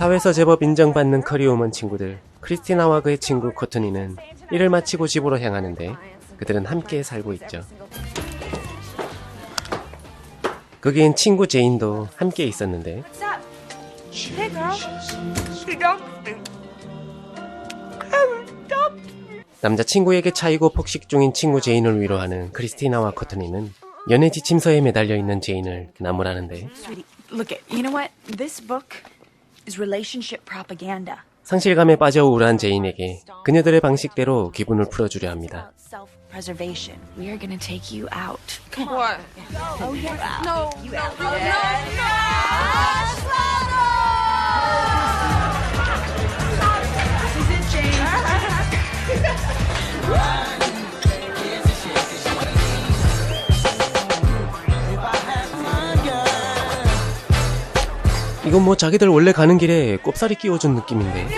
사회에서 제법 인정받는 커리우먼 친구들 크리스티나와 그의 친구 코트니는 일을 마치고 집으로 향하는데 그들은 함께 살고 있죠. 거기엔 친구 제인도 함께 있었는데. 남자친구에게 차이고 폭식 중인 친구 제인을 위로하는 크리스티나와 코트니는 연애 지침서에 매달려 있는 제인을 나무라는데 상실감에 빠져 우울한 제인에게 그녀들의 방식대로 기분을 풀어주려 합니다. 이건 뭐 자기들 원래 가는 길에 꼽사리 끼워준 느낌인데.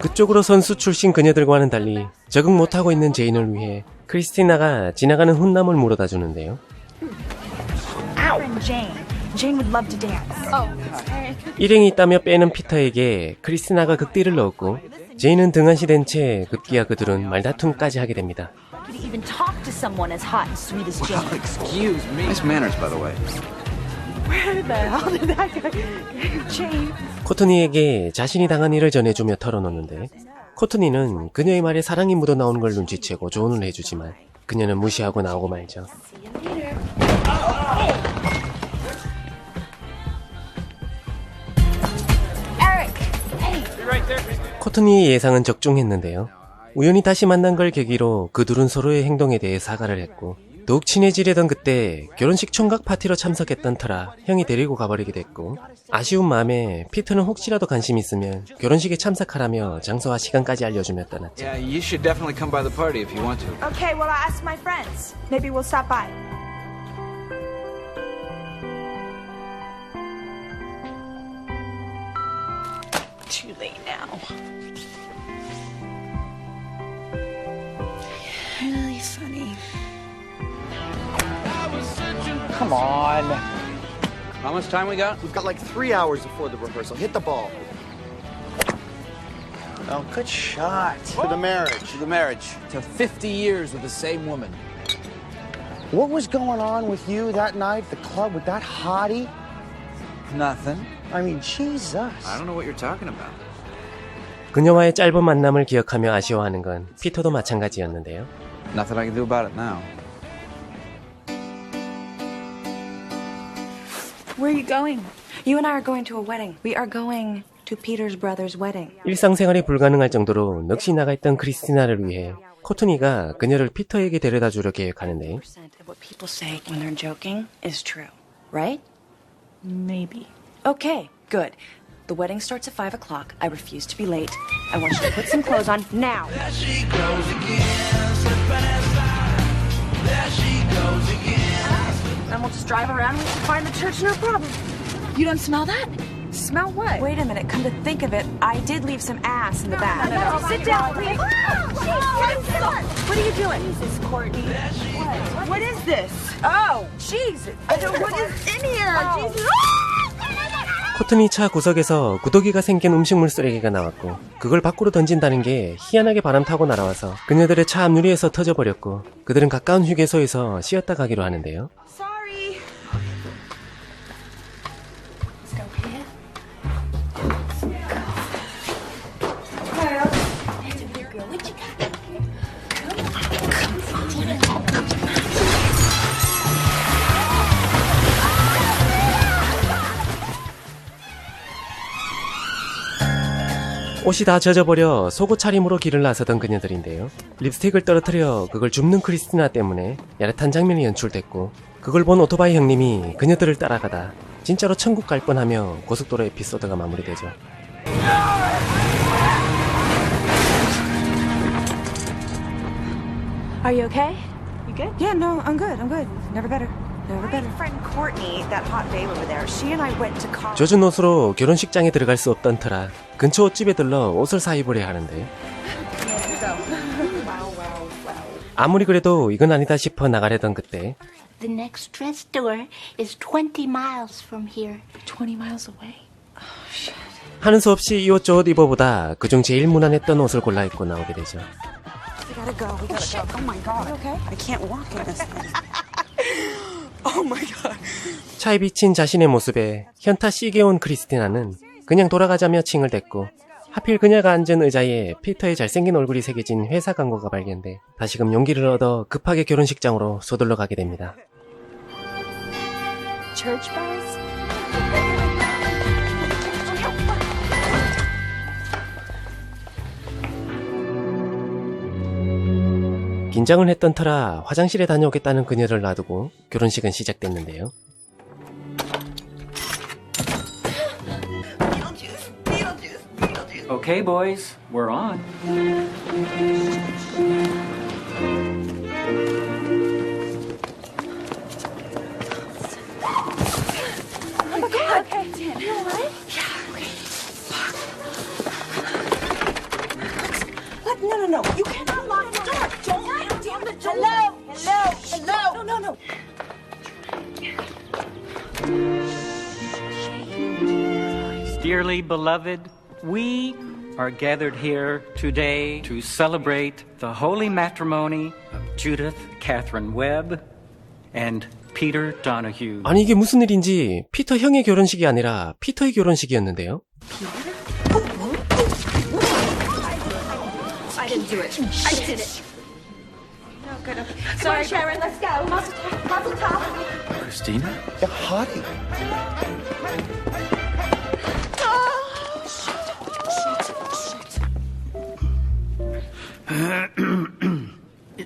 그쪽으로 선수 출신 그녀들과는 달리 적응 못하고 있는 제인을 위해 크리스티나가 지나가는 훈남을 물어다 주는데요. Our friend Jane. Jane would love to dance. Oh. 일행이 있다며 빼는 피터에게 크리스티나가 극딜을 넣었고 제인은 등한시된 채 급기야 그들은 말다툼까지 하게 됩니다. Could he even talk to someone as hot and sweet as Jane? Excuse me. Nice manners, by the way. Where the hell did that guy? Jane. 코트니에게 자신이 당한 일을 전해주며 털어놓는데 코트니는 그녀의 말에 사랑이 묻어나오는 걸 눈치채고 조언을 해주지만 그녀는 무시하고 나오고 말죠. 코트니의 예상은 적중했는데요. 우연히 다시 만난 걸 계기로 그 둘은 서로의 행동에 대해 사과를 했고 더욱 친해지려던 그때 결혼식 총각 파티로 참석했던 터라 형이 데리고 가버리게 됐고 아쉬운 마음에 피터는 혹시라도 관심 있으면 결혼식에 참석하라며 장소와 시간까지 알려주며 떠났죠. Yeah, you should definitely come by the party if you want to. Okay, well, I'll ask my friends. Maybe we'll stop by. on. How much time we got? We've got like three hours before the rehearsal. Hit the ball. Oh, good shot. For the marriage. to the marriage to 50 years with the same woman. What was going on with you that night at the club with that hottie? Nothing. I mean, Jesus. I don't know what you're talking about. 그녀와의 짧은 만남을 기억하며 아쉬워하는 건 피터도 마찬가지였는데요. Nothing I can do about it now. Where are you going? You and I are going to a wedding. We are going to Peter's brother's wedding. 일상생활이 불가능할 정도로 넋이 나가 있던 크리스티나를 위해 코트니가 그녀를 피터에게 데려다 주려 계획하는데 percent of what people say when they're joking is true, right? Maybe. Okay, good. The wedding starts at 5 o'clock. I refuse to be late. I want you to put some clothes on now. And we'll just drive around and find the church, no problem. You don't smell that? Smell what? Wait a minute. Come to think of it, I did leave some ass in the back. no, no. Sit down, please. What are you doing? Jesus, Courtney. What? What is this? Oh, Jesus. What is in here? Jesus. 코트니 차 구석에서 구더기가 생긴 음식물 쓰레기가 나왔고 그걸 밖으로 던진다는 게 희한하게 바람 타고 날아와서 그녀들의 차 앞유리에서 터져버렸고 그들은 가까운 휴게소에서 쉬었다 가기로 하는데요. 옷이 다 젖어버려 속옷 차림으로 길을 나서던 그녀들인데요. 립스틱을 떨어뜨려 그걸 줍는 크리스티나 때문에 야릇한 장면이 연출됐고 그걸 본 오토바이 형님이 그녀들을 따라가다 진짜로 천국 갈 뻔하며 고속도로 에피소드가 마무리되죠. Are you okay? You good? Yeah, no, I'm good. I'm good. Never better. 젖은 옷으로 결혼식장에 들어갈 수 없던 터라 근처 옷집에 들러 옷을 사입으려 하는데 아무리 그래도 이건 아니다 싶어 나가려던 그때 The next dress store is 20 miles from here. 20 miles away. 하는 수 없이 이옷저옷 입어보다 그중 제일 무난했던 옷을 골라 입고 나오게 되죠. We gotta go. We gotta go. Oh my god. okay? I can't walk in this thing. Oh my god. 차에 비친 자신의 모습에 현타 씨게 온 크리스티나는 그냥 돌아가자며 칭을 댔고 하필 그녀가 앉은 의자에 피터의 잘생긴 얼굴이 새겨진 회사 광고가 발견돼 다시금 용기를 얻어 급하게 결혼식장으로 서둘러 가게 됩니다. Church bells? 긴장을 했던 터라 화장실에 다녀오겠다는 그녀를 놔두고 결혼식은 시작됐는데요. Okay, boys, we're on. What? No, no, no. You cannot Hello. Hello. Hello. No, no, no. Dearly beloved, we are gathered here today to celebrate the holy matrimony of Judith Catherine Webb and Peter Donahue. 아니 이게 무슨 일인지 피터 형의 결혼식이 아니라 피터의 결혼식이었는데요. I didn't do it. I did it. No, good. Okay. Sorry, Sharon. Let's go. Muzzle top. Muzzle top. Christina? Yeah, hottie.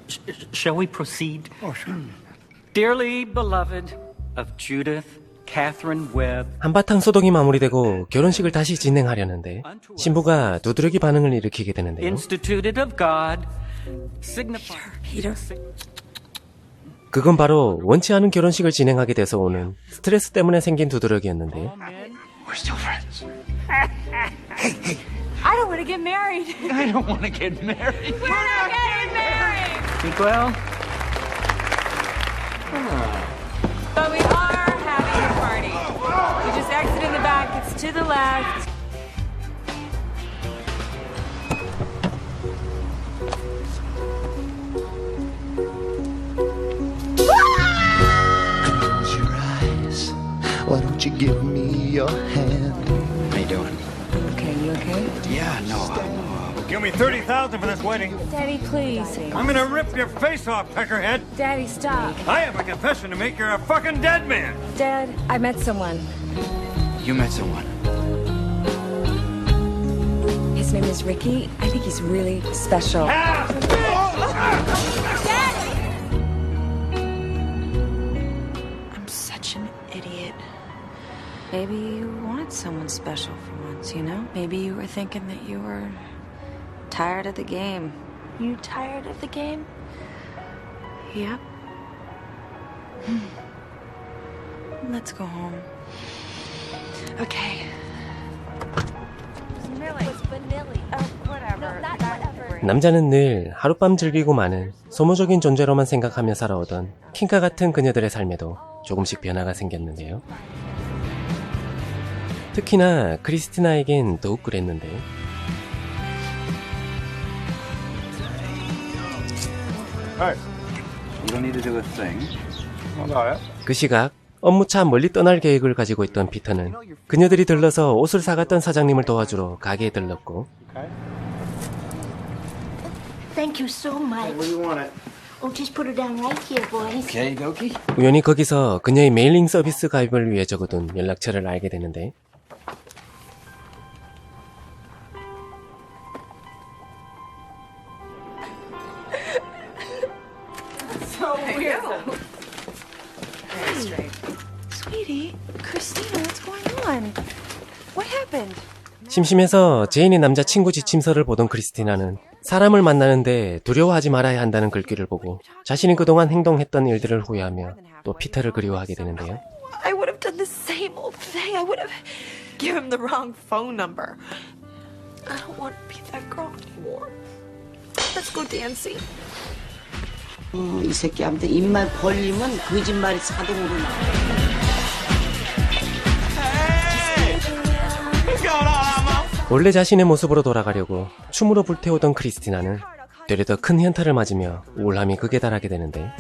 Sh- sh- Shall we proceed? Oh, sure. Dearly beloved of Judith Catherine Webb, 한바탕 소동이 마무리되고 결혼식을 다시 진행하려는데 신부가 두드러기 반응을 일으키게 되는데요. 그건 바로 원치 않은 결혼식을 진행하게 돼서 오는 스트레스 때문에 생긴 두드러기였는데요. We're still friends. I don't want to get married. I don't want to get married. We're not getting married. Think well? But we are having a party. You just exit in the back, it's to the left. You give me your hand? How you doing? Okay, you okay? Yeah, no. uh, Give me 30000 for this wedding. Daddy, please. I'm gonna rip your face off, peckerhead. Daddy, stop. I have a confession to make. You're a fucking dead man. Dad, I met someone. You met someone. His name is Ricky. I think he's really special. I'm Maybe you wanted someone special for once, you know? Maybe you were thinking that you were tired of the game. You tired of the game? Yep. Let's go home. Okay. 남자는 늘 하룻밤 즐기고 마는 소모적인 존재로만 생각하며 살아오던 킹카 같은 그녀들의 삶에도 조금씩 변화가 생겼는데요. 특히나 크리스티나에겐 더욱 그랬는데 You don't need to do a thing. 그 시각 업무차 멀리 떠날 계획을 가지고 있던 피터는 그녀들이 들러서 옷을 사갔던 사장님을 도와주러 가게에 들렀고 Thank you so much. Where you want it? Oh, just put it down right here, boys. Okay, dokie. 우연히 거기서 그녀의 메일링 서비스 가입을 위해 적어둔 연락처를 알게 되는데 Sweetie, Christina, what's going on? What happened? 심심해서 제인의 남자친구 지침서를 보던 크리스티나는 사람을 만나는데 두려워하지 말아야 한다는 글귀를 보고 자신이 그동안 행동했던 일들을 후회하며 또 피터를 그리워하게 되는데요. I would have done the same old thing. I would have given him the wrong phone number. I don't want to be that girl anymore. Let's go dancing. 어, 이 새끼 아무튼 입만 벌리면 거짓말이 자동으로 나와. 원래 자신의 모습으로 돌아가려고 춤으로 불태우던 크리스티나는 되려 더큰 현타를 맞으며 우울함이 극에 달하게 되는데.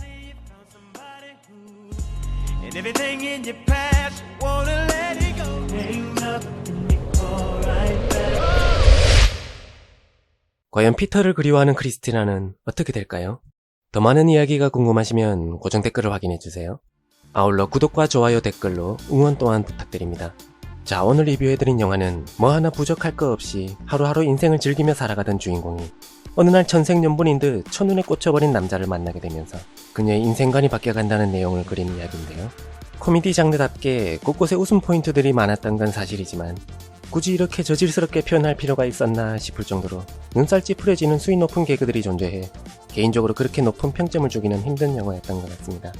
과연 피터를 그리워하는 크리스티나는 어떻게 될까요? 더 많은 이야기가 궁금하시면 고정 댓글을 확인해주세요. 아울러 구독과 좋아요 댓글로 응원 또한 부탁드립니다. 자 오늘 리뷰해드린 영화는 뭐 하나 부족할 거 없이 하루하루 인생을 즐기며 살아가던 주인공이 어느 날 천생연분인 듯 첫눈에 꽂혀버린 남자를 만나게 되면서 그녀의 인생관이 바뀌어간다는 내용을 그린 이야기인데요. 코미디 장르답게 곳곳에 웃음 포인트들이 많았던 건 사실이지만 굳이 이렇게 저질스럽게 표현할 필요가 있었나 싶을 정도로 눈살 찌푸려지는 수위 높은 개그들이 존재해 개인적으로 그렇게 높은 평점을 주기는 힘든 영화였던 것 같습니다.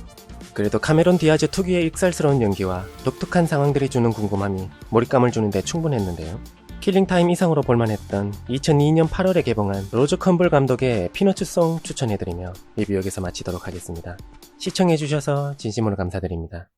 그래도 카메론 디아즈 특유의 익살스러운 연기와 독특한 상황들이 주는 궁금함이 몰입감을 주는데 충분했는데요. 킬링타임 이상으로 볼만했던 2002년 8월에 개봉한 로저 컴블 감독의 피너츠송 추천해드리며 리뷰 여기서 마치도록 하겠습니다. 시청해주셔서 진심으로 감사드립니다.